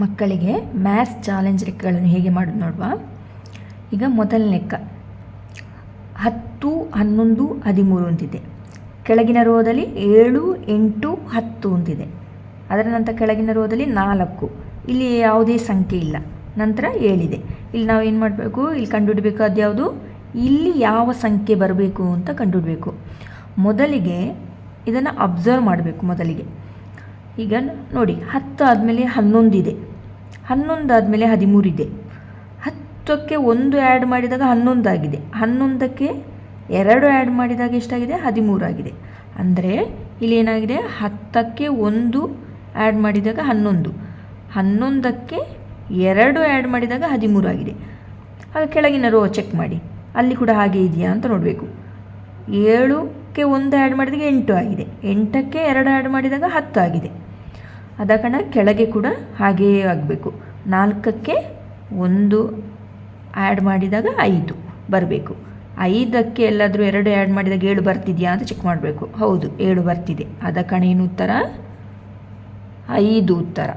ಮಕ್ಕಳಿಗೆ maths challenge ಲೆಕ್ಕಗಳನ್ನು ಹೇಗೆ ಮಾಡೋದು ನೋಡುವ? ಈಗ ಮೊದಲ ಲೆಕ್ಕ. ಹತ್ತು, ಹನ್ನೊಂದು, ಹದಿಮೂರು ಅಂತಿದೆ. ಕೆಳಗಿನ ರೋದಲ್ಲಿ ಏಳು, ಎಂಟು, ಹತ್ತು ಅಂತಿದೆ. ಅದರ ನಂತರ ಕೆಳಗಿನ ರೋದಲ್ಲಿ ನಾಲ್ಕು. ಇಲ್ಲಿ ಯಾವುದೇ ಸಂಖ್ಯೆ ಇಲ್ಲ. ನಂತರ ಏಳಿದೆ. ಇಲ್ಲಿ ನಾವು ಏನು ಮಾಡಬೇಕು? ಇಲ್ಲಿ ಕಂಡುಹಿಡಬೇಕಾದ ಯಾವುದು? ಇಲ್ಲಿ ಯಾವ ಸಂಖ್ಯೆ ಬರಬೇಕು ಅಂತ ಕಂಡುಹಿಡಬೇಕು. ಮೊದಲಿಗೆ ಇದನ್ನು ಅಬ್ಸರ್ವ್ ಮಾಡಬೇಕು ಮೊದಲಿಗೆ. ಈಗ ನೋಡಿ, ಹತ್ತು ಆದಮೇಲೆ ಹನ್ನೊಂದಿದೆ. ಹನ್ನೊಂದು ಆದಮೇಲೆ ಹದಿಮೂರಿದೆ. ಹತ್ತಕ್ಕೆ ಒಂದು ಆ್ಯಡ್ ಮಾಡಿದಾಗ ಹನ್ನೊಂದಾಗಿದೆ. ಹನ್ನೊಂದಕ್ಕೆ ಎರಡು ಆ್ಯಡ್ ಮಾಡಿದಾಗ ಎಷ್ಟಾಗಿದೆ? ಹದಿಮೂರಾಗಿದೆ. ಅಂದರೆ ಇಲ್ಲಿ ಏನಾಗಿದೆ? ಹತ್ತಕ್ಕೆ ಒಂದು ಆ್ಯಡ್ ಮಾಡಿದಾಗ ಹನ್ನೊಂದು. ಹನ್ನೊಂದಕ್ಕೆ ಎರಡು ಆ್ಯಡ್ ಮಾಡಿದಾಗ ಹದಿಮೂರಾಗಿದೆ. ಆಗ ಕೆಳಗಿನ ರೋ ಚೆಕ್ ಮಾಡಿ. ಅಲ್ಲಿ ಕೂಡ ಹಾಗೆ ಇದೆಯಾ ಅಂತ ನೋಡಬೇಕು. ಏಳುಕ್ಕೆ ಒಂದು ಆ್ಯಡ್ ಮಾಡಿದಾಗ ಎಂಟು ಆಗಿದೆ. ಎಂಟಕ್ಕೆ ಎರಡು ಆ್ಯಡ್ ಮಾಡಿದಾಗ ಹತ್ತು ಆಗಿದೆ. ಅದ ಕಣ ಕೆಳಗೆ ಕೂಡ ಹಾಗೇ ಆಗಬೇಕು. ನಾಲ್ಕಕ್ಕೆ ಒಂದು ಆ್ಯಡ್ ಮಾಡಿದಾಗ ಐದು ಬರಬೇಕು. ಐದಕ್ಕೆ ಎಲ್ಲಾದರೂ ಎರಡು ಆ್ಯಡ್ ಮಾಡಿದಾಗ ಏಳು ಬರ್ತಿದೆಯಾ ಅಂತ ಚೆಕ್ ಮಾಡಬೇಕು. ಹೌದು, ಏಳು ಬರ್ತಿದೆ. ಅದ ಕಣ ಏನು ಉತ್ತರ? ಐದು ಉತ್ತರ.